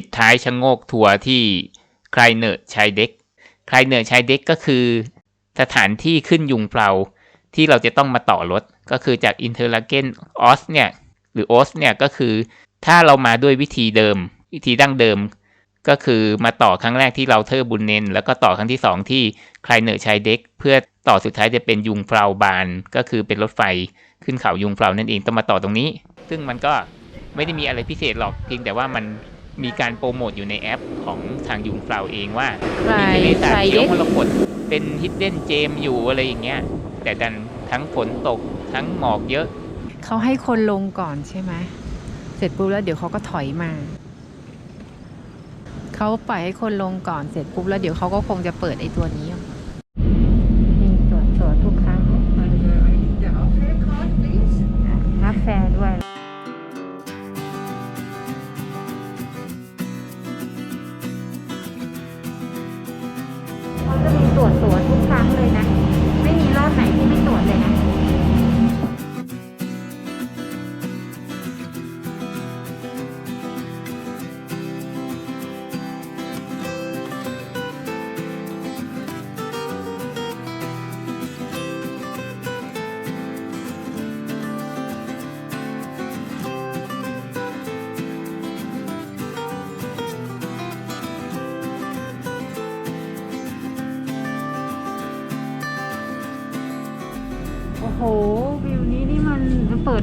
ปิดท้ายชะโงกทัวร์ที่ไคลเนอร์ชายเด็กไคลเนอร์ชายเด็กก็คือ สถานที่ขึ้นยุงเปลาที่เราจะต้องมาต่อรถ ก็คือจากอินเทอร์ลาเกนออสเนี่ยหรือโอสเนี่ยก็คือถ้าเรามาด้วยวิธีเดิม วิธีดั้งเดิม ก็คือมาต่อครั้งแรกที่เราเทอร์บุนเนน แล้วก็ต่อครั้งที่สองที่ไคลเนอร์ชายเด็กเพื่อต่อสุดท้ายจะเป็นยุงเปลาบาน ก็คือเป็นรถไฟขึ้นเขายุงเปลานั่นเองต้องมาต่อตรงนี้ ซึ่งมันก็ไม่ได้มีอะไรพิเศษหรอกเพียงแต่ว่ามัน มีการโปรโมทอยู่ในแอปของทางยุงเปลาเองว่ามีทะเลสาบเขียวมรกตเป็นฮิดเด้นเจมอยู่อะไรอย่างเงี้ย แต่ดันทั้งฝนตกทั้งหมอกเยอะ เขาให้คนลงก่อนใช่ไหมเสร็จปุ๊บแล้วเดี๋ยวเขาก็ถอยมาเขาปล่อยให้คนลงก่อนเสร็จปุ๊บแล้วเดี๋ยวเขาก็คงจะเปิดไอ้ตัวนี้ออก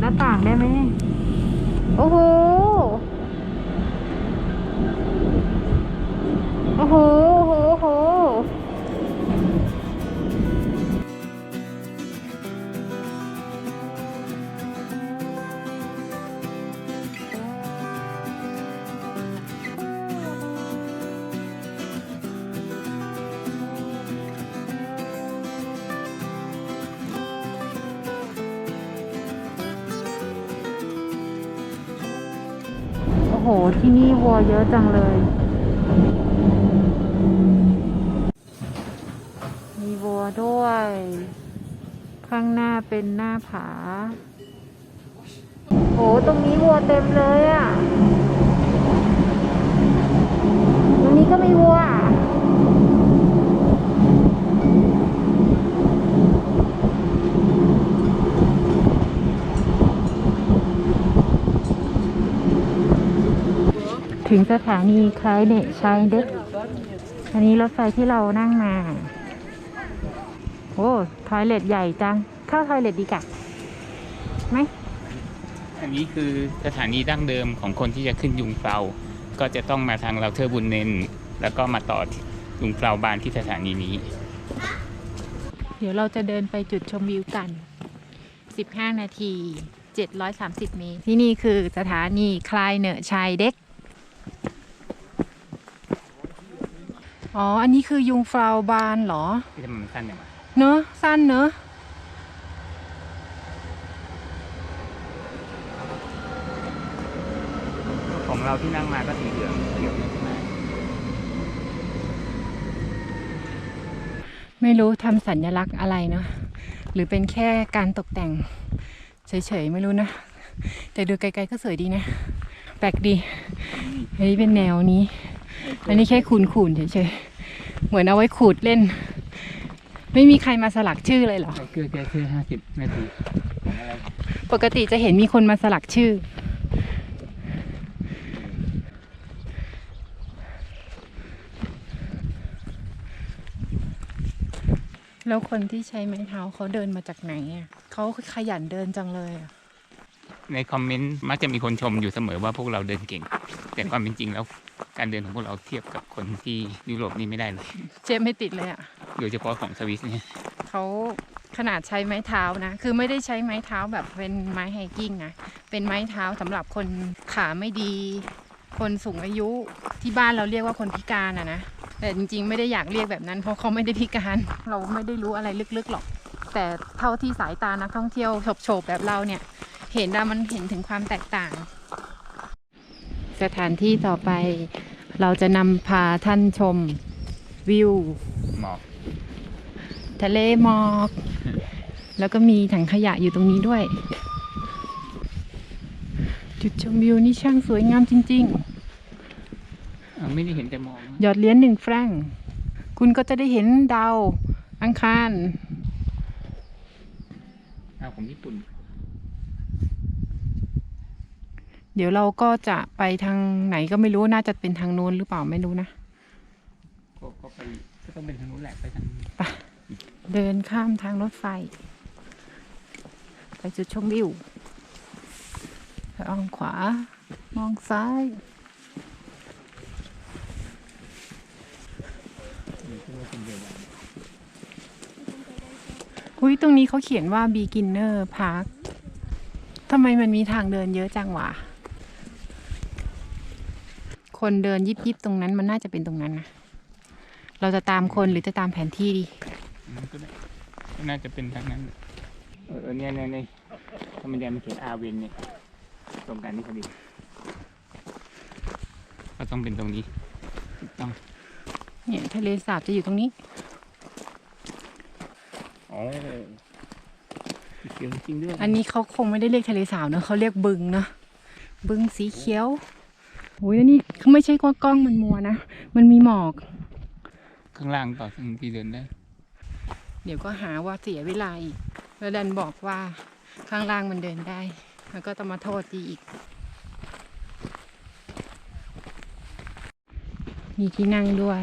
หน้าต่างได้ไหมโอ้โห ที่นี่วัวเยอะจังเลย มีวัวด้วย ข้างหน้าเป็นหน้าผา โห ตรงนี้วัวเต็มเลยอะ่ะ ตรงนี้ก็มีวัว ถึงสถานีคล้ายเนชายเด็กอันนี้รถไฟที่เรานั่งมา โอ้ทอยเลทใหญ่จัง เข้าทอยเลทดีกะไหมอันนี้คือสถานีดั้งเดิมของคนที่จะขึ้นยุงเปลาก็จะต้องมาทางเราเทอร์บุนเนน แล้วก็มาต่อยุงเปลาบานที่สถานีนี้ เดี๋ยวเราจะเดินไปจุดชมวิวกัน 15 นาที 730 เมตร ที่นี่คือสถานีคลายเนอร์ชายเด็ก อ๋อ อันนี้คือยุงฟลาวบานเหรอ ที่ทำไมมันสั้นอย่างไรเนอะสั้นเนอะของเราที่นั่งมาก็สีเหลืองเขียวใช่ไหมไม่รู้ทำสัญลักษณ์อะไรเนาะหรือเป็นแค่การตกแต่ง เฉยๆ ไม่รู้นะ แต่ดูไกลๆก็สวยดีนะ แปลกดีอันนี้เป็นแนวนี้ อันนี้แค่ขูนๆเฉยๆ เหมือนเอาไว้ขูดเล่น ไม่มีใครมาสลักชื่อเลยเหรอ เกลือแก้คือห้าสิบนาทีของอะไรปกติจะเห็นมีคนมาสลักชื่อ แล้วคนที่ใช้ไม้เท้าเขาเดินมาจากไหนอะเขาขยันเดินจังเลยอะ ในคอมเมนต์มักจะมีคนชมอยู่เสมอว่าพวกเราเดินเก่ง แต่ความเป็นจริงแล้ว การเดินของพวกเราเทียบกับคนที่ยุโรปนี่ไม่ได้เลยเจมไม่ติดเลยอะโดยเฉพาะของสวิสเนี่ยเขาขนาดใช้ไม้เท้านะ คือไม่ได้ใช้ไม้เท้าแบบเป็นไม้ไฮกิ้งนะ เป็นไม้เท้าสำหรับคนขาไม่ดี คนสูงอายุที่บ้านเราเรียกว่าคนพิการอะนะ แต่จริงๆไม่ได้อยากเรียกแบบนั้น เพราะเขาไม่ได้พิการ เราไม่ได้รู้อะไรลึกๆหรอก แต่เท่าที่สายตานักท่องเที่ยวโฉบๆแบบเราเนี่ย เห็นแล้วมันเห็นถึงความแตกต่าง สถานที่ต่อไป เราจะนำพาท่านชมวิวหมอกทะเลหมอก แล้วก็มีถังขยะอยู่ตรงนี้ด้วย จุดชมวิวนี่ช่างสวยงามจริงๆอ่าไม่ได้เห็นแต่หมอกนะหยอดเหรียญหนึ่งแฟรงค์คุณก็จะได้เห็นดาวอังคาร เอาของญี่ปุ่น เดี๋ยวเราก็จะไปทางไหนก็ไม่รู้น่าจะเป็นทางโน้นหรือเปล่าไม่รู้นะก็ก็ไปก็ต้องเป็นทางนู้นแหละไปทางเดินข้ามทางรถไฟ ไปจุดชมวิวมองขวา มองซ้ายนี้ที่ว่าเป็นเดียวกันอุ้ยตรงนี้เขาเขียนว่า beginner park ทำไมมันมีทางเดินเยอะจังวะ คนเดินยิบยิบๆตรงนั้นมันน่าจะเป็นตรงนั้นนะ เราจะตามคนหรือจะตามแผนที่ดีอืมก็ได้ก็น่าจะเป็นทางนั้น เออเออเนี่ยเนี่ยเนี่ยธรรมดามันเขียนอาเวนเนี่ยตรงกันนี่พอดีก็ต้องเป็นตรงนี้ถูกต้อง เนี่ยทะเลสาบจะอยู่ตรงนี้อ๋อเขียวจริงด้วย อันนี้เขาคงไม่ได้เรียกทะเลสาบเนอะเขาเรียกบึงเนอะบึงสีเขียว โอ้ยอันนี้ไม่ใช่ว่ากล้องมันมัวนะ มันมีหมอก ข้างล่างต่อถึงที่เดินได้ เดี๋ยวก็หาว่าเสียเวลาอีก แล้วดันบอกว่าข้างล่างมันเดินได้ แล้วก็ต้องมาโทษดีอีก มีที่นั่งด้วย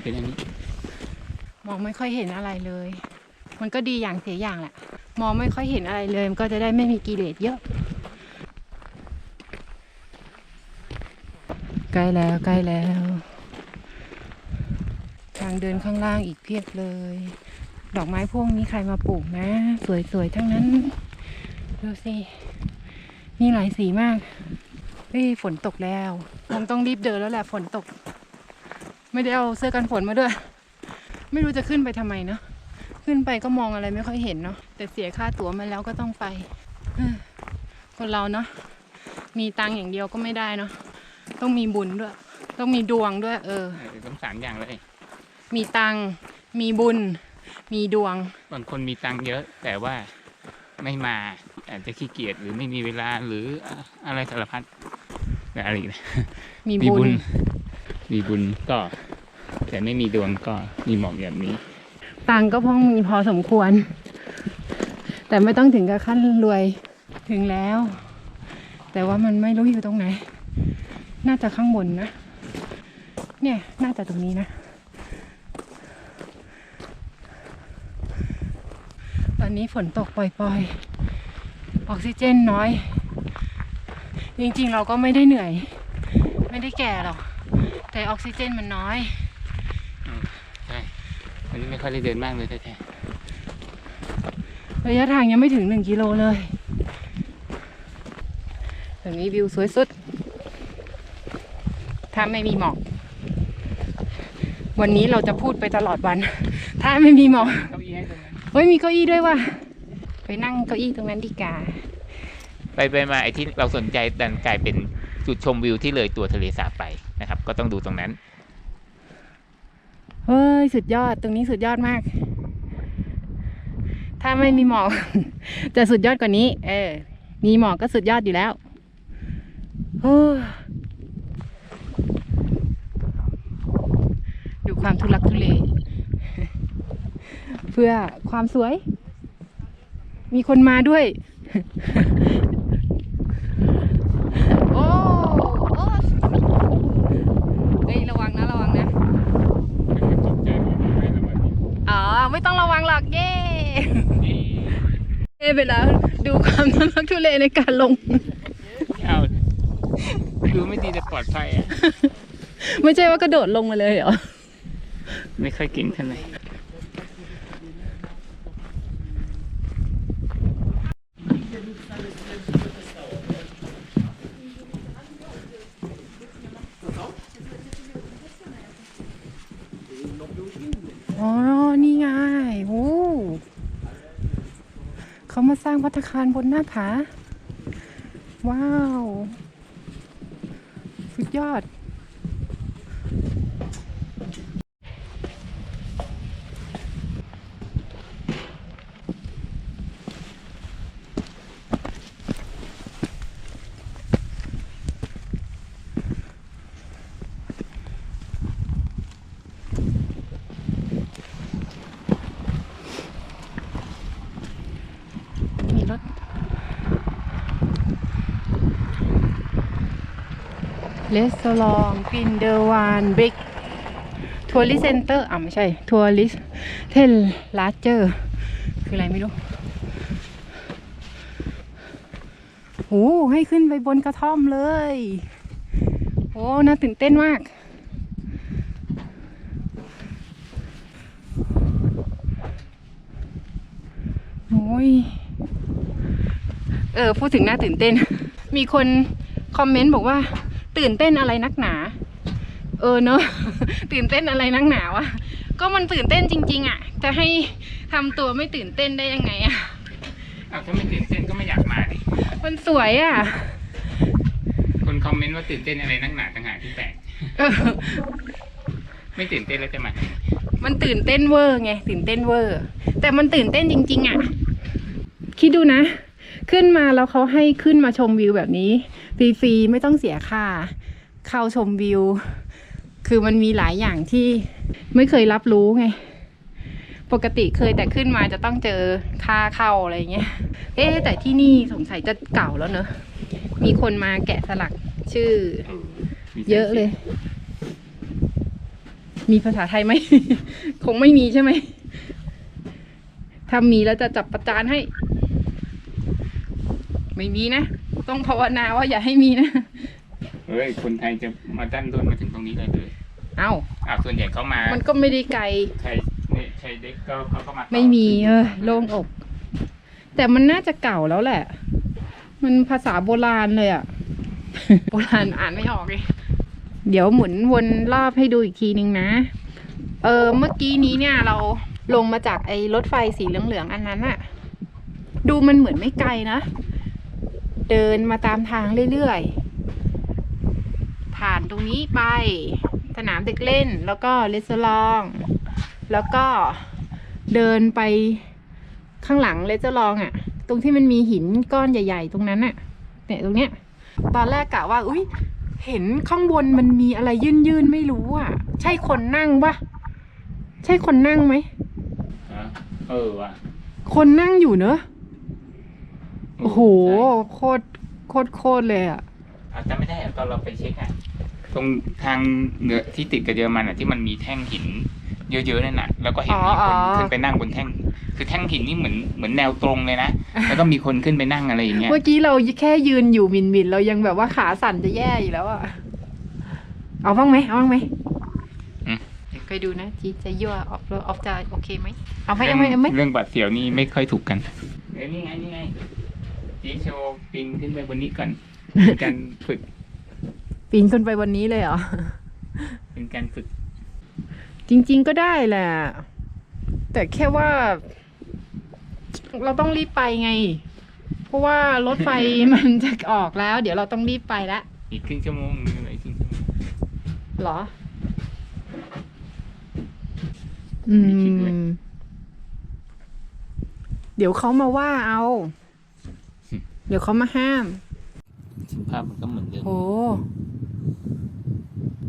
เป็นอันนี้ มองไม่ค่อยเห็นอะไรเลย มันก็ดีอย่างเสียอย่างแหละ มองไม่ค่อยเห็นอะไรเลย มันก็จะได้ไม่มีกิเลสเยอะ ใกล้แล้วใกล้แล้ว ทางเดินข้างล่างอีกเพียบเลย ดอกไม้พวกนี้ใครมาปลูกนะ สวยๆทั้งนั้น ดูสิมีหลายสีมากเฮ้ยฝนตกแล้วคงต้องรีบเดินแล้วแหละฝนตก ไม่ได้เอาเสื้อกันฝนมาด้วย ไม่รู้จะขึ้นไปทำไมเนาะขึ้นไปก็มองอะไรไม่ค่อยเห็นเนาะแต่เสียค่าตั๋วมาแล้วก็ต้องไปคนเราเนาะมีตังค์อย่างเดียวก็ไม่ได้เนาะ ต้องมีบุญด้วย ต้องมีดวงด้วย เออเออต้องสามอย่างเลยมีตังค์มีบุญ มีดวง บางคนมีตังค์เยอะ แต่ว่าไม่มาอาจจะขี้เกียจหรือไม่มีเวลาหรืออะอะไรสารพัดแต่อะไรอีกนะมีมีบุบุญ ญ มีบุญก็ แต่ไม่มีดวงก็มีหมอกแบบนี้ ตังค์ก็พองมีพอสมควร แต่ไม่ต้องถึงกับขั้นรวยถึงแล้ว แต่ว่ามันไม่รู้อยู่ตรงไหน น่าจะข้างบนนะ เนี่ย น่าจะตรงนี้นะ ตอนนี้ฝนตกปล่อยๆ ออกซิเจนน้อย จริงๆ เราก็ไม่ได้เหนื่อย ไม่ได้แก่หรอก แต่ออกซิเจนมันน้อยใช่วันนี้ไม่ค่อยได้เดินมากเลยแท้ระยะทางยังไม่ถึงหนึ่งกิโลเลย ตรงนี้วิวสวยสุด ถ้าไม่มีหมอก วันนี้เราจะพูดไปตลอดวัน ถ้าไม่มีหมอกๆเก้าอี้ให้ตรงนั้นเฮ้ยมีเก้าอี้ด้วยว่ะไปนั่งเก้าอี้ตรงนั้นดีกว่าไปไปมาไอ้ที่เราสนใจดันกลายเป็นจุดชมวิวที่เลยตัวทะเลสาบไปนะครับ ก็ต้องดูตรงนั้นเฮ้ยสุดยอดตรงนี้สุดยอดมาก ถ้าไม่มีหมอก จะสุดยอดกว่านี้ เออ มีหมอกก็สุดยอดอยู่แล้วโอ้ยดู ความทุลักทุเล เพื่อความสวย มีคนมาด้วย โอ้โอ้เฮ้ยระวังนะ ระวังนะ อ๋อ ไม่ต้องระวังหรอกเย้เย้ไปแล้ว ดูความทุลักทุเลในการลง เอาดูไม่ดีแต่ปลอดภัยอะ ไม่ใช่ว่ากระโดดลงมาเลยเหรอ ไม่ค่อยก่งเท่าไหร่อ๋อ นี่ไงโอ้เขามาสร้างพัตคารบนหน้าผา ว้าว สุดยอด รถ เลสโซลองกินเดอร์วานบิ๊กทัวริสเซนเตอร์อะไม่ใช่ ทัวริสเทลลาเจอร์คืออะไรไม่รู้โอ้ให้ขึ้นไปบนกระท่อมเลย โอ้ น่าตื่นเต้นมาก เออพูดถึงน่าตื่นเต้น มีคนคอมเมนต์บอกว่า ตื่นเต้นอะไรนักหนา เออเนอะตื่นเต้นอะไรนักหนาวะก็มันตื่นเต้นจริง ๆ อะ จะให้ทำตัวไม่ตื่นเต้นได้ยังไงอะอ้าวถ้าไม่ตื่นเต้นก็ไม่อยากมาดิมันสวยอะ คนคอมเมนต์ว่าตื่นเต้นอะไรนักหนาต่างหากที่แปลกเออไม่ตื่นเต้นแล้วจะมาทำไมมันตื่นเต้นเวอร์ไงตื่นเต้นเวอร์ แต่มันตื่นเต้นจริง ๆ อะ คิดดูนะ ขึ้นมาแล้วเขาให้ขึ้นมาชมวิวแบบนี้ฟรีๆไม่ต้องเสียค่า เข้าชมวิว คือมันมีหลายอย่างที่ไม่เคยรับรู้ไง ปกติเคยแต่ขึ้นมาจะต้องเจอค่าเข้าอะไรเงี้ย เอ๊ะแต่ที่นี่สงสัยจะเก่าแล้วเนอะมีคนมาแกะสลักชื่อเออมีเยอะเลย มีภาษาไทยไหม คงไม่มีใช่ไหมถ้ามีแล้วจะจับประจานให้ ไม่มีนะ ต้องภาวนาว่าอย่าให้มีนะ เฮ้ยคนไทยจะมาดันด้นมาถึงตรงนี้เลยเลยเอ้าอ้าวส่วนใหญ่เขามามันก็ไม่ได้ไกลใช้เนี่ยใช้เด็กก็เขาก็มาต่อไม่มีเออโล่งอก แต่มันน่าจะเก่าแล้วแหละ มันภาษาโบราณเลยอะโบราณอ่านไม่ออกเลยเดี๋ยวหมุนวนรอบให้ดูอีกทีนึงนะ เออเมื่อกี้นี้เนี่ยเราลงมาจากไอ้รถไฟสีเหลืองๆอันนั้นอะดูมันเหมือนไม่ไกลนะ เดินมาตามทางเรื่อยๆ ผ่านตรงนี้ไป สนามเด็กเล่นแล้วก็เลสซลองแล้วก็เดินไปข้างหลังเลสเจอร์ลองอะ่ะ ตรงที่มันมีหินก้อนใหญ่ ๆ ตรงนั้นอะ่ะเนี่ยตรงเนี้ย ตอนแรกกะว่า อุ้ยเห็นข้างบนมันมีอะไรยื่นๆไม่รู้อะ่ะ ใช่คนนั่งปะใช่คนนั่งไหมฮะเออว่ะ คนนั่งอยู่เนอะเโอ้โหใช่โคตรโคตรโคตรเลยอะ่ะอาจจะไม่ได้อะตอนเราไปเช็คอะตรงทางเหนือที่ติดกับเยอรมันอะที่มันมีแท่งหิน เยอะๆนั่นน่ะ แล้วก็เห็นมีคนอ๋อขึ้นไปนั่งบนแท่ง คือแท่งหินนี่เหมือนเหมือนแนวตรงเลยนะแล้วก็มีคนขึ้นไปนั่งอะไรอย่างเงี้ยเมื่อกี้เราแค่ยืนอยู่มินมินๆเรายังแบบว่าขาสั่นจะแย่อยู่แล้วอะ่ะเอาบ้างไหมเอาบ้างไหมอืมเดี๋ยวเคยดูนะจีจะยั่วออฟออฟจะโอเคไหมเอาไหมเอาไหมเอาไหมเรื่องบัตรเสียวนี่ไม่ค่อยถูกกันเดี๋ยวนี่ไงนี่ไง จีโชว์ปิงขึ้นไปบนนี้ก่อนเป็นการฝึก ปีนขึ้นไปวันนี้เลยเหรอ เป็นการฝึก จริง ๆก็ได้แหละ แต่แค่ว่า เราต้องรีบไปไง เพราะว่ารถไฟ มันจะออกแล้ว เดี๋ยวเราต้องรีบไปละอีกครึ่งชั่วโมงหรืออะไรครึ่งชั่วโมงเหรอ อืม เดี๋ยวเขามาว่าเอา เดี๋ยวเขามาห้ามสภาพมันก็เหมือนเดิมโห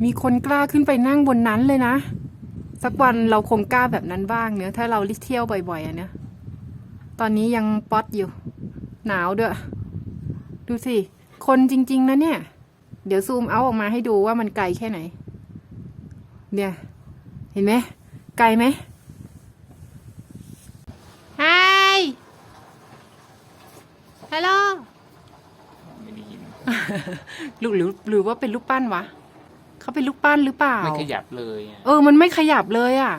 มีคนกล้าขึ้นไปนั่งบนนั้นเลยนะ สักวันเราคงกล้าแบบนั้นบ้างเนอะถ้าเราเที่ยวบ่อยๆอะเนอะตอนนี้ยังป๊อตอยู่ หนาวด้วย ดูสิ คนจริง ๆ นะเนี่ย เดี๋ยวซูมเอาออกมาให้ดูว่ามันไกลแค่ไหน เนี่ย เห็นไหมไกลไหมไฮฮัลโหล ไม่ได้ยิน หรือหรือหรือว่าเป็นลูกปั้นวะเขาเป็นลูกปั้นหรือเปล่า ไม่ขยับเลยอะเออ มันไม่ขยับเลยอะ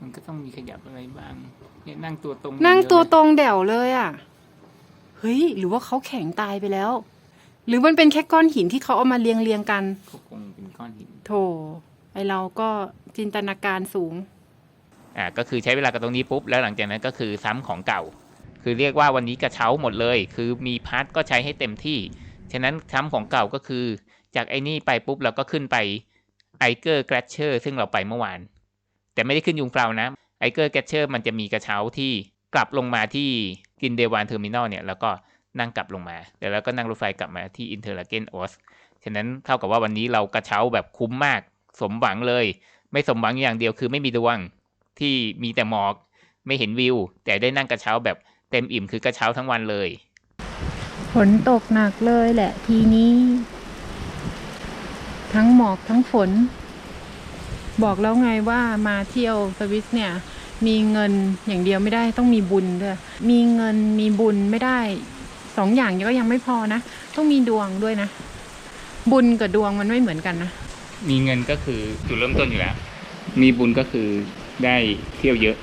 มันก็ต้องมีขยับอะไรบ้างเนี่ยนั่งตัวตรงนั่งเดียตัวเลยตรงเดี่ยวเลยอะ เฮ้ย หรือว่าเขาแข็งตายไปแล้ว หรือมันเป็นแค่ก้อนหินที่เขาเอามาเรียงเรียงๆกัน ก็คงเป็นก้อนหิน โถ ไอเราก็จินตนาการสูง อ่าก็คือใช้เวลากับตรงนี้ปุ๊บแล้วหลังจากนั้นก็คือซ้ำของเก่า คือเรียกว่าวันนี้กระเช้าหมดเลย คือมีพาร์ทก็ใช้ให้เต็มที่ ฉะนั้นซ้ำของเก่าก็คือ จากไอ้นี่ไปปุ๊บเราก็ขึ้นไปไอเกอร์แกรชเชอร์ซึ่งเราไปเมื่อวาน แต่ไม่ได้ขึ้นยุงเปล่านะไอเกอร์แกรชเชอร์มันจะมีกระเช้าที่กลับลงมาที่กินเดวานเทอร์มินอลเนี่ยแล้วก็นั่งกลับลงมาเดี๋ยวเราก็นั่งรถไฟกลับมาที่อินเทอร์ลาเกนออสฉะนั้นเท่ากับว่าวันนี้เรากระเช้าแบบคุ้มมากสมหวังเลย ไม่สมหวังอย่างเดียวคือไม่มีดวงที่มีแต่หมอก ไม่เห็นวิว แต่ได้นั่งกระเช้าแบบ เต็มอิ่มคือกระเช้าทั้งวันเลยฝนตกหนักเลยแหละทีนี้ ทั้งหมอกทั้งฝน บอกแล้วไงว่ามาเที่ยวสวิสเนี่ย มีเงินอย่างเดียวไม่ได้ต้องมีบุญด้วยมีเงินมีบุญไม่ได้สองอย่างก็ยังไม่พอนะ ต้องมีดวงด้วยนะ บุญกับดวงมันไม่เหมือนกันนะ มีเงินก็คือจุดเริ่มต้นอยู่แล้ว มีบุญก็คือได้เที่ยวเยอะ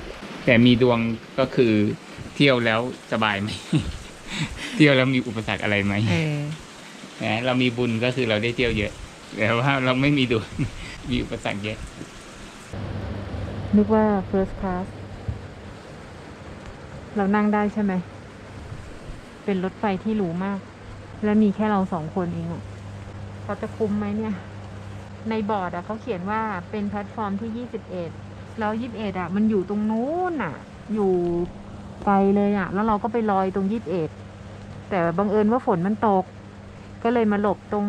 แต่มีดวงก็คือ เที่ยวแล้วสบายไหม เที่ยวแล้วมีอุปสรรคอะไรไหมเออนะเรามีบุญก็คือเราได้เที่ยวเยอะ แต่ว่าเราไม่มีดวงมีอุปสรรคเยอะ นึกว่า first class เรานั่งได้ใช่ไหม เป็นรถไฟที่หรูมาก และมีแค่เราสองคนเองอะเขาจะคุ้มไหมเนี่ย ในบอร์ดอะเขาเขียนว่าเป็นแพลตฟอร์มที่21แล้ว21อะมันอยู่ตรงนู้นอะอยู่ ไกลเลยอะแล้วเราก็ไปลอยตรง21แต่บังเอิญว่าฝนมันตก ก็เลยมาหลบตรง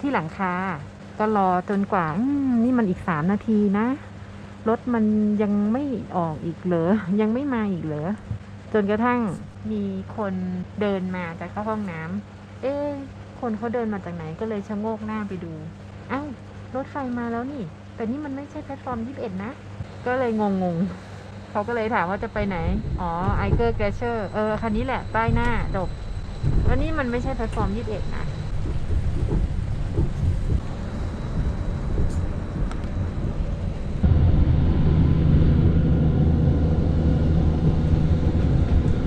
ที่หลังคา ก็รอจนกว่านี่มันอีกสามนาทีนะ รถมันยังไม่ออกอีกเหรอ ยังไม่มาอีกเหรอ จนกระทั่งมีคนเดินมาจากเข้าห้องน้ำ เอ๊ะคนเขาเดินมาจากไหนก็เลยชะโงกหน้าไปดู เอ้ารถไฟมาแล้วนี่ แต่นี่มันไม่ใช่แพลตฟอร์ม 21 นะ ก็เลยงงง เขาก็เลยถามว่าจะไปไหน อ๋อไอเกอร์แกเชอร์เออ คันนี้แหละ ป้ายหน้าจบแล้วนี่มันไม่ใช่แพลตฟอร์ม 21 นะ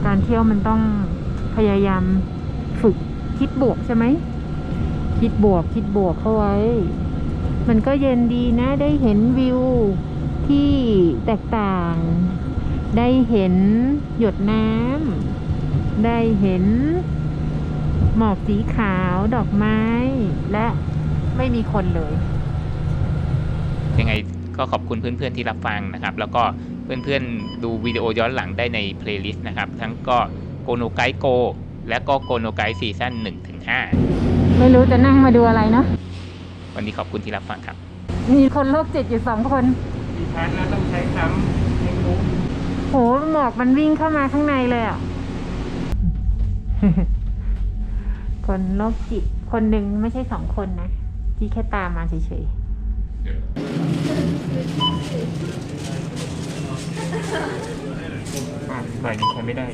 การเที่ยวมันต้องพยายามฝึกคิดบวกใช่ไหม คิดบวกคิดบวกเข้าไว้ มันก็เย็นดีนะได้เห็นวิว ที่แตกต่าง ได้เห็นหยดน้ำได้เห็นหมอกสีขาวดอกไม้ และไม่มีคนเลย ยังไงก็ขอบคุณเพื่อนๆที่รับฟังนะครับ แล้วก็เพื่อนๆดูวิดีโอย้อนหลังได้ในเพลย์ลิสต์นะครับ ทั้งก็โกโนไกโก และก็โกโนไกซีซั่น1ถึงไม่รู้จะนั่งมาดูอะไรเนาะ5วันนี้ขอบคุณที่รับฟังครับ มีคนโรคจิตอยู่สองคน ดิฉันต้องใช้คำให้รู้โหหมอกมันวิ่งเข้ามาข้างในเลยอะ คนโรคจิตคนหนึ่งไม่ใช่สองคนนะที่แค่ตามมาเฉยอะฝ่ายนี้ใช้ไม่ได้